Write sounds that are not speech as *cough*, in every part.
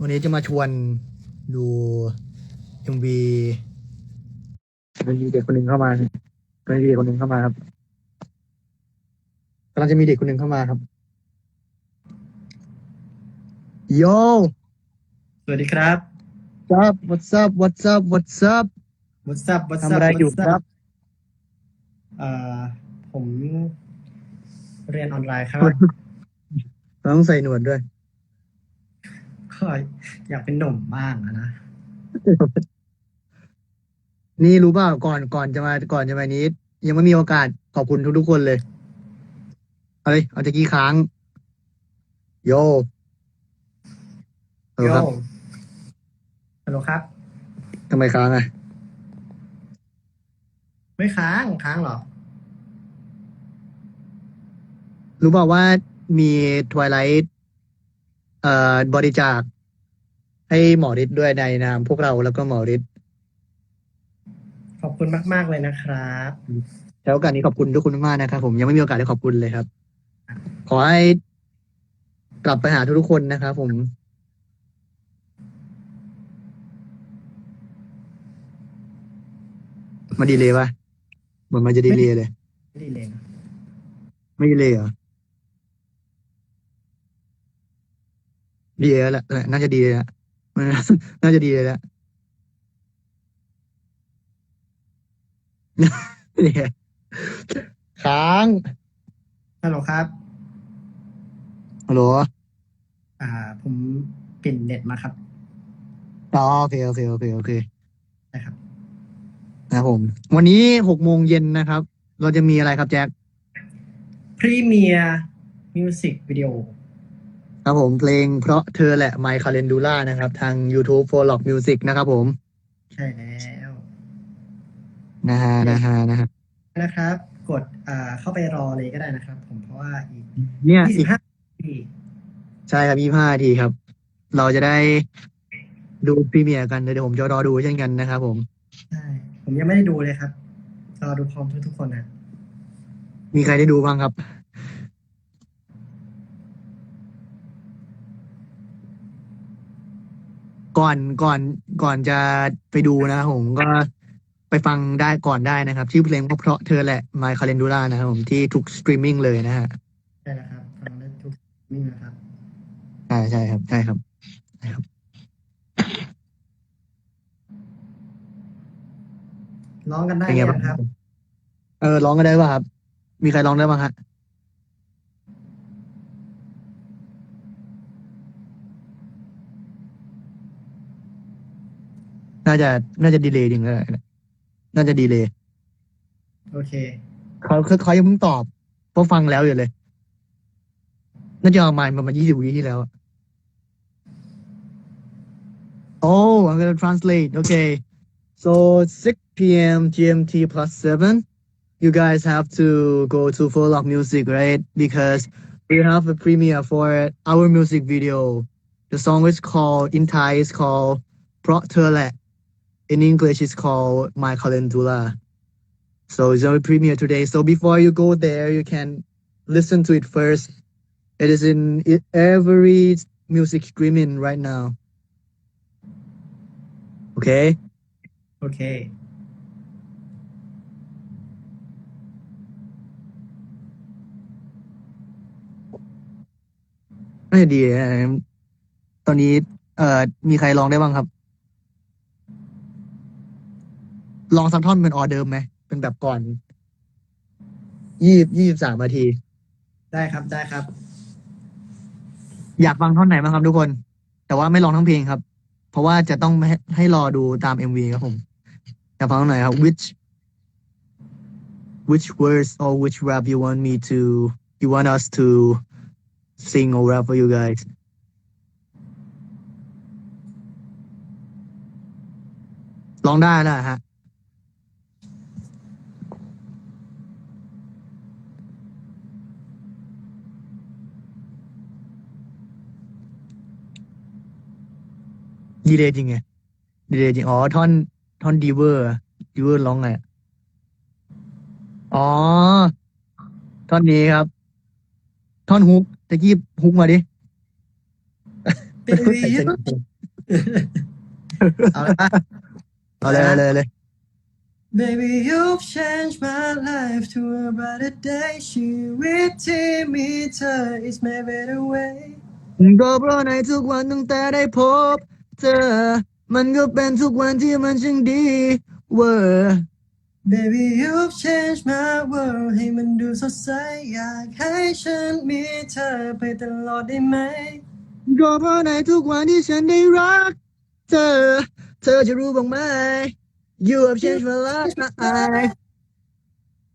วันนี้จะมาชวนดูเอ็มวีมันมีเด็กคนหนึ่งเข้ามามันมีเด็กคนหนึ่งเข้ามาครับกำลังจะมีเด็กคนหนึ่งเข้ามาครับ โย สวัสดีครับ up what's up what's up what's up What's up What's ทำ up อะไรอยู่ What's ครับ up เอ่อผมเรียนออนไลน์ครับ ต้องใส่หนวดด้วยก็ อยากเป็นหนุ่มบ้างอะนะ นี่รู้เปล่าก่อนก่อนจะมาก่อนจะมานี้ ยังไม่มีโอกาสขอบคุณทุกๆคนเลยเอาเลยเอาตะกี้ค้าง โยเออโยครับฮัลโหลครับ ทำไมค้างอะไม่ค้างค้างเหรอ รู้เปล่าว่ามีทวายไลท์เอ่อ บริจาค ให้หมอฤทธิ์ด้วยในนามพวกเราแล้วก็หมอฤทธิ์ขอบคุณมาก ๆ เลยนะครับแล้วโอกาสนี้ขอบคุณทุกคนมากๆนะครับ ผมยังไม่มีโอกาสได้ขอบคุณเลยครับ ขอให้กลับไปหาทุกๆคนนะครับผม มาดีเลยปะเหมือนมันจะดีเลยเลยไม่ดีเลยนะไม่ดีเลยเหรอ ดีเลยแหละเออน่าจะดีเลยละน่าจะดีเลยละเนี่ยค้างฮัลโหลครับฮัลโหลอ่า ผมปิ่นเน็ตมาครับอ๋อโอเคโอเคโอเคโอเคนะครับนะครับผม วันนี้หกโมงเย็นนะครับ เราจะมีอะไรครับแจ็คพรีเมียร์มิวสิกวิดีโอ ครับผมเพลงเพราะเธอแหละ My Calendula นะครับ ทาง YouTube for Lock Music นะครับผม ใช่แล้วนะฮะนะฮะนะฮะนะครับ กดอ่าเข้าไปรอเลยก็ได้นะครับ ผมเพราะว่าอีกเนี่ยยี่อีสิกบห้าทีใช่ครับยี่ห้าทีครับ เราจะได้ดูพรีเมียร์กันเดี๋ยวผมจะรอดูเช่นกันนะครับผมใช่ผมยังไม่ได้ดูเลยครับ รอดูพร้อมทุกๆคนนะมีใครได้ดูบ้างครับ ก่อนก่อนก่อนจะไปดูนะครับผมก็ไปฟังได้ก่อนได้นะครับ ชื่อเพลงว่าเพราะเธอแหละ My Calendula นะครับผมที่ทุกสตรีมมิ่งเลยนะฮะใช่แล้วครับฟังได้ทุกมิ่งนะครับใช่ใช่ครับใช่ครับใช่ครับ ร้องกันได้เป็นไงเลยบ้าง นะครับ เออร้องกันได้ป่ะครับ มีใครร้องได้บ้างฮะ น่าจะ น่าจะดีเลยจริงเลยน่าจะดีเลยโอเคเขาเขาเขายังเพิ่งตอบเพราะฟังแล้วอยู่เลย น่าจะประมาณประมาณยี่สิบวิที่แล้วอะ Oh I'm gonna translate okay so 6 p.m. GMT plus 7 you guys have to go to Full Lock Music right because we have a premiere for our music video the song is called in Thai is called เพราะเธอแหละ in English it's called My Calendula so it's our premiere today. So before you go there, you can listen to it first. It is in i- every music streaming right now. Okay. โอเค น่าจะดีนะตอนนี้ เอ่อ มีใครลองได้บ้างครับ ลองสักท่อนเป็นออเดิมไหมเป็นแบบก่อนยี่ยี่สิบสามนาที ได้ครับได้ครับ อยากฟังท่อนไหนบ้างครับทุกคน แต่ว่าไม่ลองทั้งเพลงครับ เพราะว่าจะต้องให้ให้รอดูตาม MV ครับผมอยากฟังท่อนไหนครับ which which words or which rap you want me to you want us to sing or rap for you guys ลองได้แล้วฮะ ดีเลยจริงไงดีเลยจริง อ๋อ ท่อน ท่อนดีเวอร์ดีเวอร์ร้องไงอะอ๋อ ท่อนนี้ครับ ท่อนฮุกตะกี้ฮุกมาดิ baby you เอาละเอาเลยเอาเลยเอาเลย Baby you've changed my life to a brighter day ชีวิตที่มีเธอ is my better way ก็เพราะในทุกวันตั้งแต่ได้พบ เธอ มันก็เป็นทุกวันที่มันช่างดีเวอร์ Baby you've changed my world ให้มันดูสดใสอยากให้ฉันมีเธอไปตลอดได้ไหมก็เพราะในทุกวันที่ฉันได้รัก เธอ เธอจะรู้บ้างไหม You have changed my life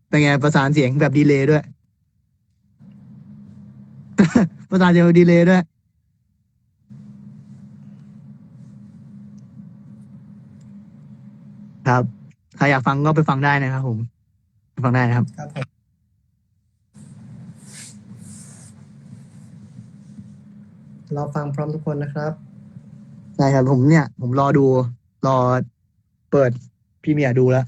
เป็นไงประสานเสียงแบบดีเลย์ด้วย ประสานเสียงแบบดีเลย์ด้วย ครับใครอยากฟังก็ไปฟังได้นะครับผมไปฟังได้นะครับ ครับผมเราฟังพร้อมทุกคนนะครับใช่ครับผมเนี่ย ผมรอดู รอเปิดพรีเมียร์ดูแล้ว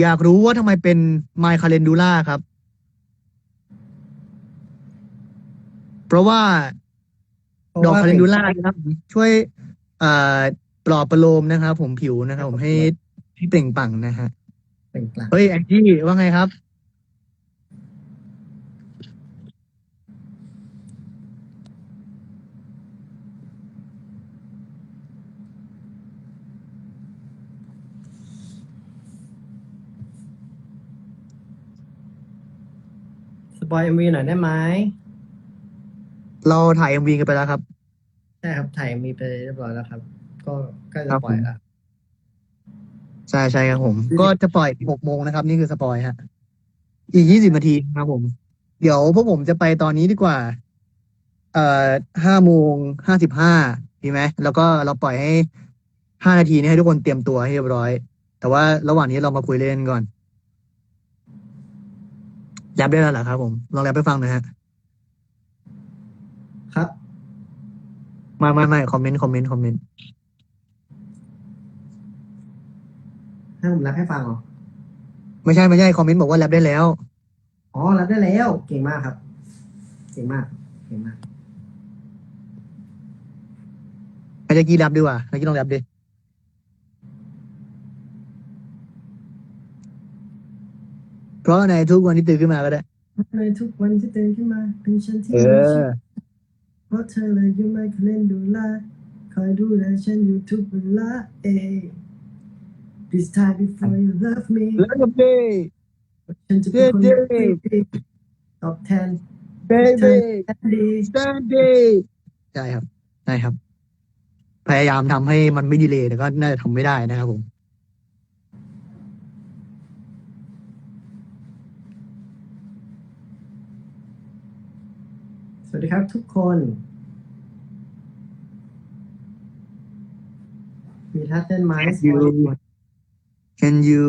อยากรู้ว่าทำไมเป็น My Calendula ครับ เพราะว่าดอกคาเลนดูล่านะครับผมช่วยเอ่อปลอบประโลมนะครับ ผมผิวนะครับ ผมให้ให้เปล่งปลั่งนะฮะเป็นกลางเฮ้ยแองจี้ว่าไงครับ สปอยเอ็มวีหน่อยได้ไหม เราถ่ายเอ็มวีกันไปแล้วครับ ใช่ครับถ่ายมีไปเรียบร้อยแล้วครับ ก็ใกล้ครัจะบปล่อยแล้วใช่ใช่ครับผม ก็จะปล่อยหกโมงนะครับ นี่คือสปอยฮะ อีกยี่สิบนาทีครับผม เดี๋ยวพวกผมจะไปตอนนี้ดีกว่า เอ่อห้าโมงห้าสิบห้าดีไหมแล้วก็เราปล่อยให้ห้านาทีนี้ให้ทุกคนเตรียมตัวให้เรียบร้อย แต่ว่าระหว่างนี้เรามาคุยเล่นก่อนแรปได้แล้วเหรอครับผม ลองแรปไปฟังหน่อยฮะ ครับไม่ไม่ไม่คอมเมนต์คอมเมนต์คอมเมนต์ให้ผมรับให้ฟังเหรอ ไม่ใช่ไม่ใช่คอมเมนต์บอกว่าแรปได้แล้ว อ๋อรับได้แล้ว เก่งมากครับ เก่งมาก เก่งมากให้ตะกี้แรปดีกว่าตะกี้ลองแรปดิเพราะในทุกวันที่ตื่นขึ้นมาก็ได้ ในทุกวันที่ตื่นขึ้นมาเป็นฉันที่เอมีอชีวิต เพราะเธอเลยอยู่ไม่เคยเล่นดูแลคอยดูแลฉันอยู่ทุกเวลาเอ This time before you love me แล้วก็เบ้ฉันจะเป็นคนเย้ที่ตอบแทนเบ้เธเบ้อแทนดีสแตนดีใช่ครับ ใช่ครับ พยายามทำให้มันไม่ดีเลยแต่ก็น่าจะทำไม่ได้นะครับผม สวัสดีครับทุกคน มีท่าเต้นไหม You Can you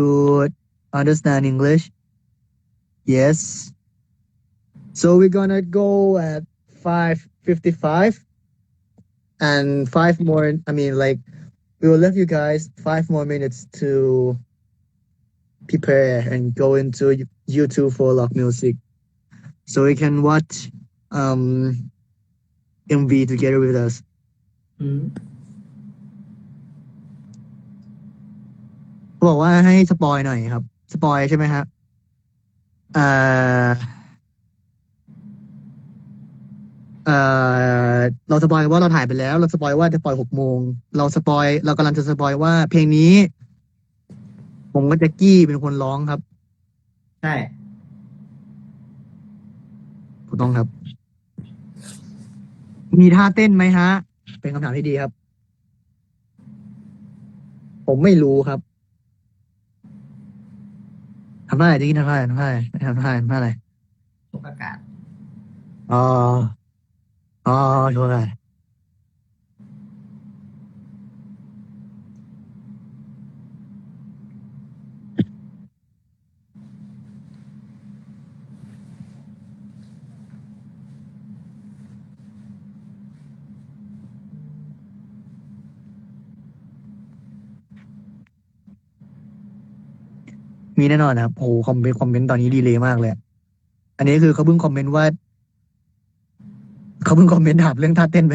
understand English? Yes. So we're gonna go at 5:55 and five more I mean like we will leave you guys five more minutes to prepare and go into YouTube for Lock Music so we can watch um MV together with us. อืมเขาบอกว่าให้สปอยหน่อยครับ สปอยใช่ไหมครับเอ่อเอ่อเราสปอยว่าเราถ่ายไปแล้ว เราสปอยว่าจะปล่อยหกโมง เราสปอย เรากำลังจะสปอยว่าเพลงนี้ ผมกับแจ็กกี้เป็นคนร้องครับ ใช่ ถูกต้องครับ มีท่าเต้นไหมฮะ เป็นคำถามที่ดีครับ ผมไม่รู้ครับทำได้จริงๆทำได้ทำได้ทำได้ทำได้อะไรตกอากาศอ๋ออ๋อโชว์ได้ มีมีแน่นอนนะครับโอ้โหคอมเมนต์คอมเมนต์ตอนนี้ดีเลยมากเลยอะอันนี้คือเขาเพิ่งคอมเมนต์ว่าเขาเพิ่งคอมเมนต์ถามเรื่องท่าเต้นไป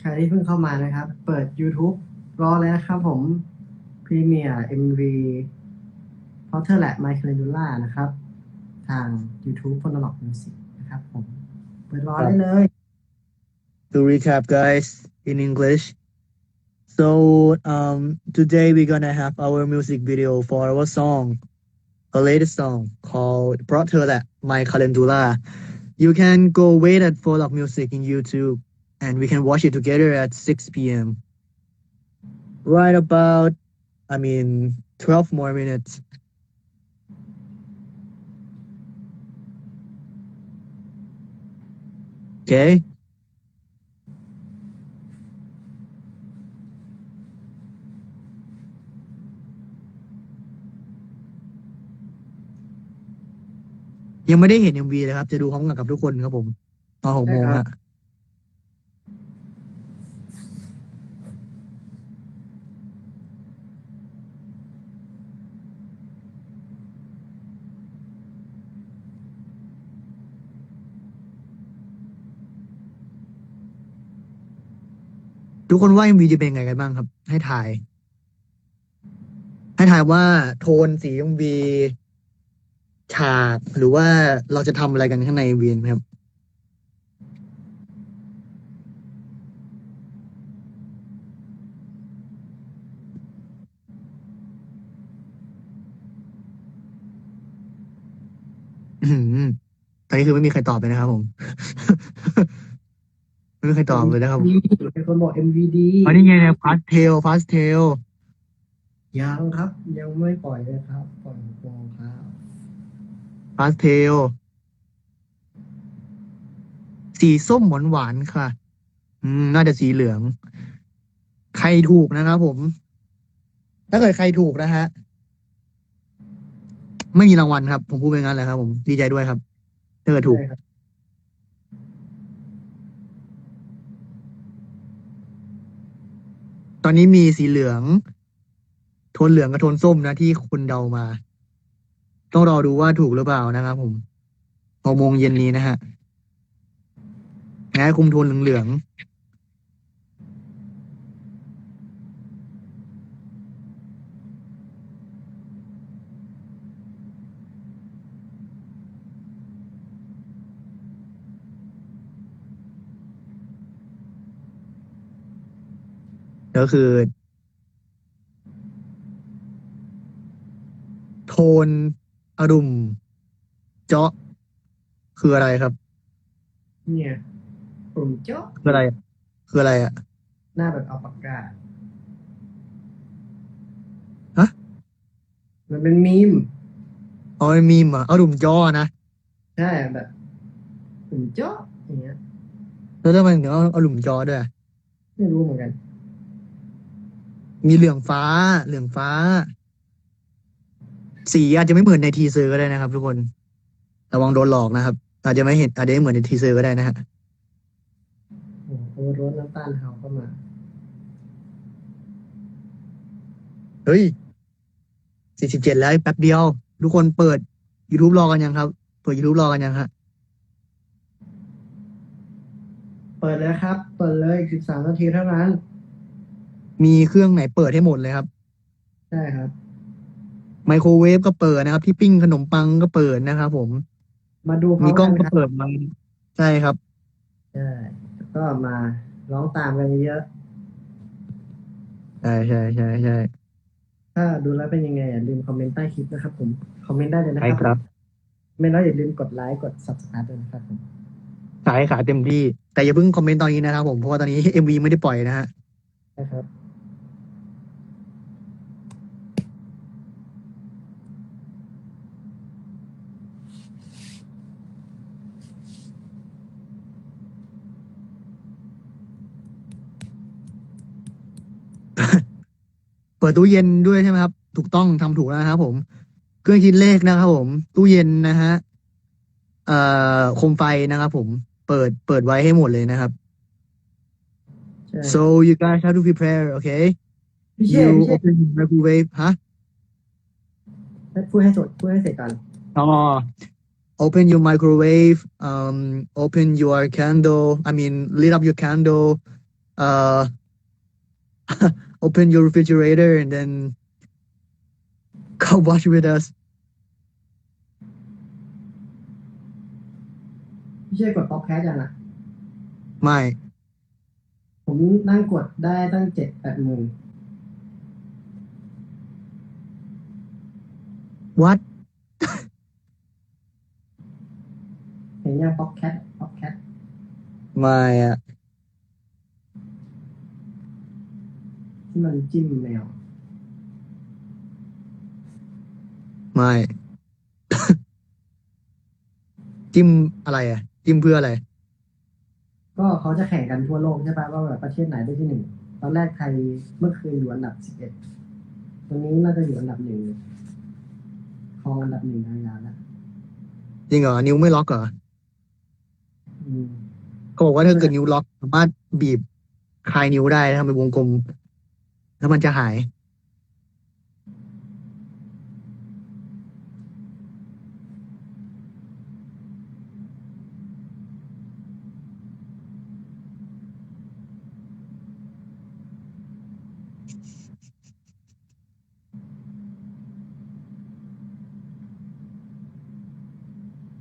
ใครที่เพิ่งเข้ามานะครับ เปิด YouTube รอเลยนะครับผมพรีเมียร์ MV พอเทอร์และ My Calendula นะครับ ทาง YouTube p h o n o l o g Music นะครับผม เปิดรอได้เลย to recap guys in english so um today we're gonna have our music video for our song a latest song called brought her that my calendula you can go wait at for Lock music in youtube and we can watch it together at 6 p.m right about i mean 12 more minutes. Okay ยังไม่ได้เห็น MV เลยครับ จะดูพร้อมกันกับทุกคนครับผมตอนหกโมงใช่ครัฮะบทุกคนว่า MV จะเป็นยังไงกันบ้างครับ ให้ถ่าย ให้ถ่ายว่าโทนสี MV ฉากหรือว่าเราจะทำอะไรกันข้างใน MV ไหมครับ อืมตอนนี้คือไม่มีใครตอบเลยนะครับผม ไม่มีใครตอบเลยนะครับมีเป็นคนบอก MVD อันนี้ไงเนี่ยพาสเทลพาสเทลยังครับ ยังไม่ปล่อยเลยครับ ปล่อยหกโมงครับ พาสเทล สีส้มหวานหวานๆค่ะ อืม น่าจะสีเหลือง ใครถูกนะครับผม ถ้าเกิดใครถูกนะฮะ ไม่มีรางวัลครับ ผมพูดไปงั้นแหละครับ ผมดีใจด้วยครับถ้าเกิดถูกตอนนี้มีสีเหลือง โทนเหลืองกับโทนส้มนะที่คุณเดามา ต้องรอดูว่าถูกหรือเปล่านะครับผมหกโมงเย็นนี้นะฮะงั้นคุมโทนเหลืองก็คือ โทน อารมณ์เจาะ คืออะไรครับ เนี่ยกลุ่มเจาะคืออะไร คืออะไรอะ หน้าแบบเอาปากกาฮะ มันเป็นมีม อ๋อมีมอะอารมณ์จอนะใช่แบบกลุ่มเจาะอย่างเงี้ย แล้วทำไมถึงเอาอารมณ์จอด้วยอะไม่รู้เหมือนกัน มีเหลืองฟ้า เหลืองฟ้า สีอาจจะไม่เหมือนในทีเซอร์ก็ได้นะครับ ทุกคนระวังโดนหลอกนะครับ อาจจะไม่เห็นอาจจะไม่เหมือนในทีเซอร์ก็ได้นะฮะโอ้โหรสน้ำตาลเฮาเข้ามา เฮ้ยสี่สิบเจ็ดแล้วอีกแป๊บเดียว ทุกคนเปิด YouTube รอกันยังครับ เปิด YouTube รอกันยังฮะเปิดเลยครับ เปิดเลยสิบสามนาทีเท่านั้น มีเครื่องไหนเปิดให้หมดเลยครับใช่ครับ ไมโครเวฟก็เปิดนะครับ ที่ปิ้งขนมปังก็เปิดนะครับผมมาดูพร้อมีมกล้กัองนก็ครับเปิดมาใช่ครับ ใช่แล้วก็มาร้องตามกันเยอะใช่ใช่ใช่ใช่ๆถ้าดูแล้วเป็นยังไงอย่าลืมคอมเมนต์ใต้คลิปนะครับ ผมคอมเมนต์ได้เลยนะใช่คครัรับไม่แล้วอย่าลืมกดไลค์กด subscribe ด้วยนะครับผมขายขายเต็มที่ แต่อย่าเพิ่งคอมเมนต์ตอนนี้นะครับผมเพราะว่าตอนนี้ MV ไม่ได้ปล่อยนะฮะ นะครับ เปิดตู้เย็นด้วยใช่ไหมครับ ถูกต้องทำถูกแล้วนะครับผม เครื่องคิดเลขนะครับผม ตู้เย็นนะฮะเอ่อโคมไฟนะครับผม เปิดเปิดไว้ให้หมดเลยนะครับใช่ So you guys have to prepare, okay? พี่เช่ You พี่เช่ open your microwave, huh? พูดให้จดพูดให้เสร็จก่อน Oh, open your microwave. Um, open your candle. I mean, lit up your candle. Uh, open your refrigerator and then come watch with us. พี่เช่กดป๊อปแคสยังอะ My ผมนั่งกดได้ตั้งเจ็ดแปดหมื่น what? เห็นยังป๊อปแคทป๊อปแคท My uh, ที่มันจิ้มแมว my จิ้มอะไรอะ จิ้มเพื่ออะไร ก็เขาจะแข่งกันทั่วโลกใช่ปะว่าแบบประเทศไหนได้ที่หนึ่งตอนแรกไทยเมื่อคืนอยู่อันดับสิบเอ็ดตอนนี้น่าจะอยู่อันดับหนึ่งครองอันดับหนึ่งทางยาวแล้วจริงเหรอนิ้วไม่ล็อกเหรออืมเขาบอกว่าถ้าเกิดนิ้วล็อกสามารถบีบคลายนิ้วได้ทำเป็นวงกลม แล้วมันจะหาย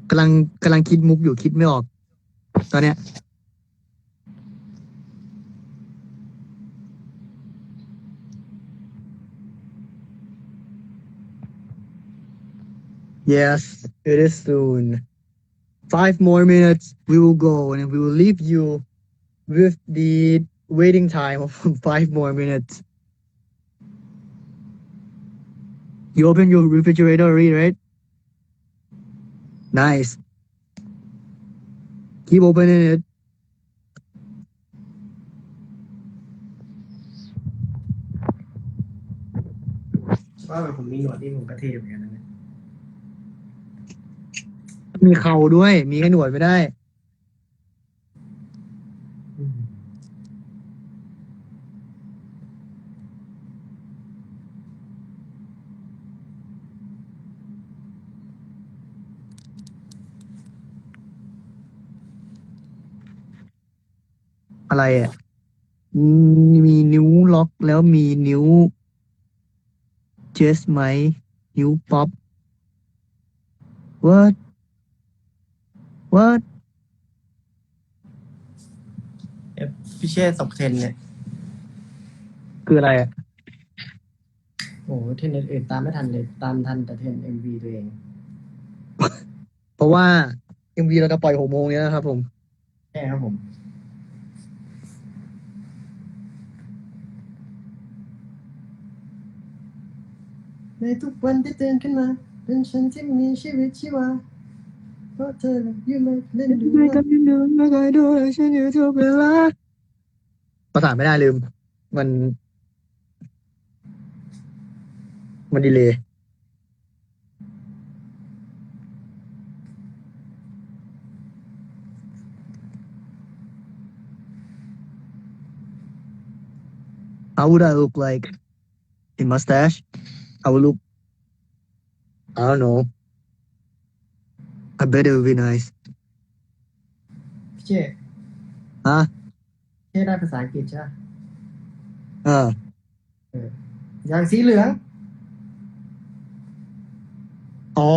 กำลังกำลังคิดมุกอยู่คิดไม่ออก ตอนเนี้ย Yes, it is soon. Five more minutes, we will go and we will leave you with the waiting time of *laughs* five more minutes. You open your refrigerator already, right? Nice. Keep opening it. ว่าแบบผมมีหนวดที่ผมกระเทยเหมือนกันนะเนี่ย มีเข่าด้วย มีแค่หนวดไม่ได้อืมอะไรอะมีมีนิ้วล็อกแล้วมีนิ้ว เจสไหม นิ้วป๊อป what what พี่เชษสองเทนเนี่ย คืออะไรอะโอ้โหเทนอื่นๆตามไม่ทันเลย ตามทันแต่เทนเอ็มวีตัวเอง เพราะว่า MV เราจะปล่อยหกโมงเนี้ยนะครับผม ใช่ครับผม ในทุกวันที่ตื่นขึ้นมา เป็นฉันที่มีชีวิตชีวา เพราะเธออยู่ไม่เล่นดูไม่เคยดูไม่เคยดูเลยฉันอยู่ทุกเวลาประสานไม่ได้ลืม มัน มันดีเลย How would I look like? A mustache? I would look. I don't know. I bet it would be nice. พี่เชษฮะเชษได้ภาษาอังกฤษใช่ไหมเออ อย่างสีเหลือง อ๋อ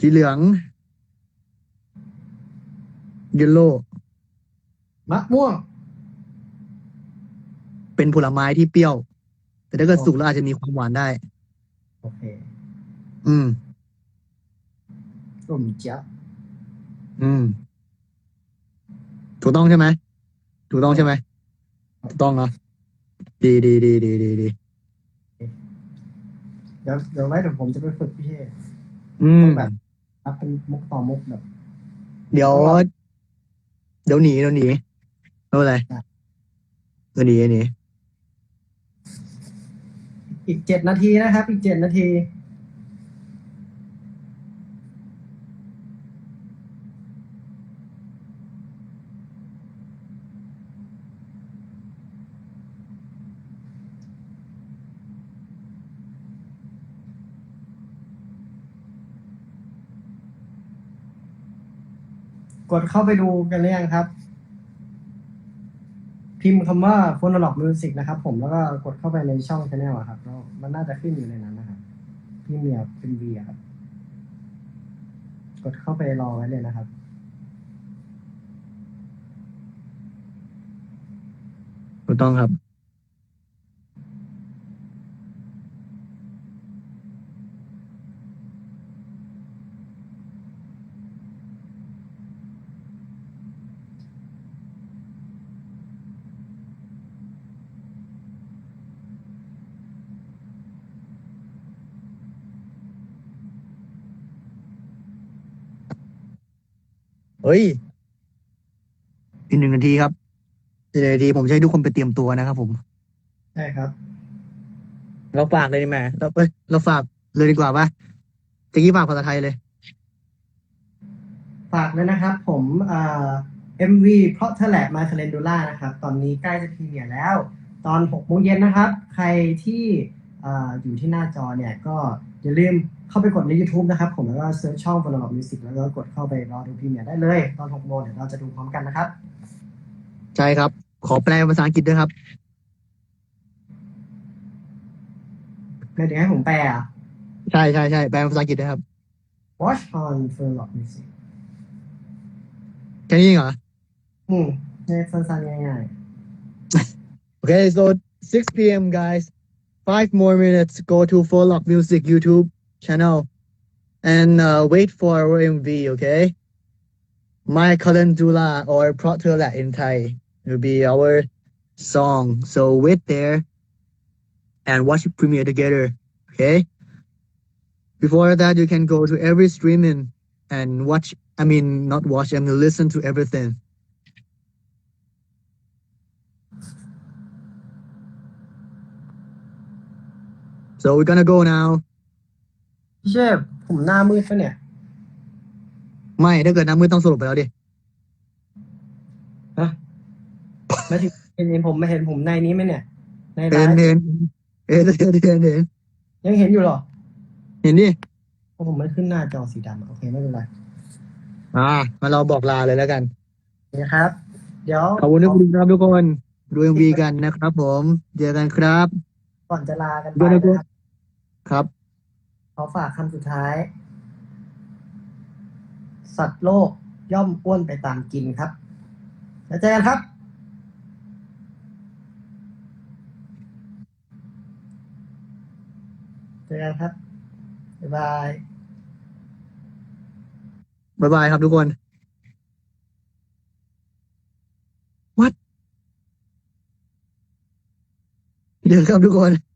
สีเหลือง เยลโล่มะม่วง เป็นผลไม้ที่เปรี้ยว แต่ถ้าเกิดสุกแล้วอาจจะมีความหวานได้โอ เค อืมร่มเจ้าอืม ถูกต้องใช่ไหมถูกต้องใช่ไหมถูกต้องเนาะดีดีดีดีดีดีเดี๋ยวเดี๋ยวไว้เดี๋ยวผมจะไปฝึกพี่เชษอืม แบบรับเป็นมุกต่อมุกแบบ เดี๋ยว เดี๋ยวหนีเดี๋ยวหนีไม่เป็นไรอะเดี๋ยวหนีเดี๋ยวหนี อีกเจ็ดนาทีนะครับ อีกเจ็ดนาทีกดเข้าไปดูกันหรือยังครับ พิมพ์คำว่า p h o n o l o g Music นะครับผมแล้วก็กดเข้าไปในช่อง channel อะครับแล้วมันน่าจะขึ้นอยู่ในนั้นนะครับพี่เมียเป็นวีครับ กดเข้าไปรอไว้เลยนะครับถูกต้องครับ ฮ้ยอีกหนึ่งนาทีครับอีกหนึ่งนาทีผมจะให้ทุกคนไปเตรียมตัวนะครับ ผมใช่ครับ เราฝากเลยดีไหมเราเอ้ยเราฝากเลยดีกว่าปะตะกี้ฝากภาษาไทยเลย ฝากเลยนะครับ ผมเอ่อ MV เพราะเธอแหละมาคาเลนดูล่านะครับ ตอนนี้ใกล้จะพรีเมียร์แล้ว ตอน6โมงเย็นนะครับ ใครที่เอ่ออยู่ที่หน้าจอเนี่ย ก็อย่าลืม เข้าไปกดใน YouTube นะครับผมแล้วก็เซิร์ชช่อง f o n o l o g Music แล้วก็กดเข้าไปรอดูพรีเมียร์ได้เลย ตอน6โมงเดี๋ยวเราจะดูพร้อมกันนะครับ ใช่ครับ ขอแปลเป็นภาษาอังกฤษด้วยครับไม่เดี๋ยวให้ผมแปลอะ ใช่ใช่ใช่แปลเป็นภาษาอังกฤษด้วยครับ Watch on f o n o l o g Music แค่นี้เองเหรอ อืมเนี่ยสั้นๆง่าย Okay, so 6 p.m. guys. Five more minutes. Go to Full Lock Music YouTube channel and uh, wait for our MV. Okay, My Calendula or Protela in Thai will be our song. So wait there and watch the premiere together. Okay. Before that, you can go to every streaming and watch. I mean, not watch. I mean, listen to everything. So we're gonna go now. ๆพี่เชฟผมหน้ามืดปะเนี่ย ไม่ถ้าเกิดน้ำมือต้องสรุปไปแล้วดิฮะไม่ถึงเห็นเห็นผมไม่เห็นผมในนี้ไหมเนี่ย ในเห็ร้านนเห็นเห็นเห็นเห็นเห็นยังเห็นอยู่เหรอเห็นดิ เพราะผมไม่ขึ้นหน้าจอสีดำอะโอเคไม่เป็นไรอ่า มาเราบอกลาเลยแล้วกัน นะครับ เดี๋ยวขอบคุณทุกคนครับทุกคนดูเอ็มวีกันนะครับผม เจอกันครับ ก่อนจะลากันไปด้วยนะนะครับ ครับ ขอฝากคำสุดท้าย สัตว์โลกย่อมอ้วนไปตามกินครับ แล้วเจอกันครับเจอกันครับ บ๊ายบาย บ๊ายบายครับทุกคน What เดี๋ยวครับทุกคน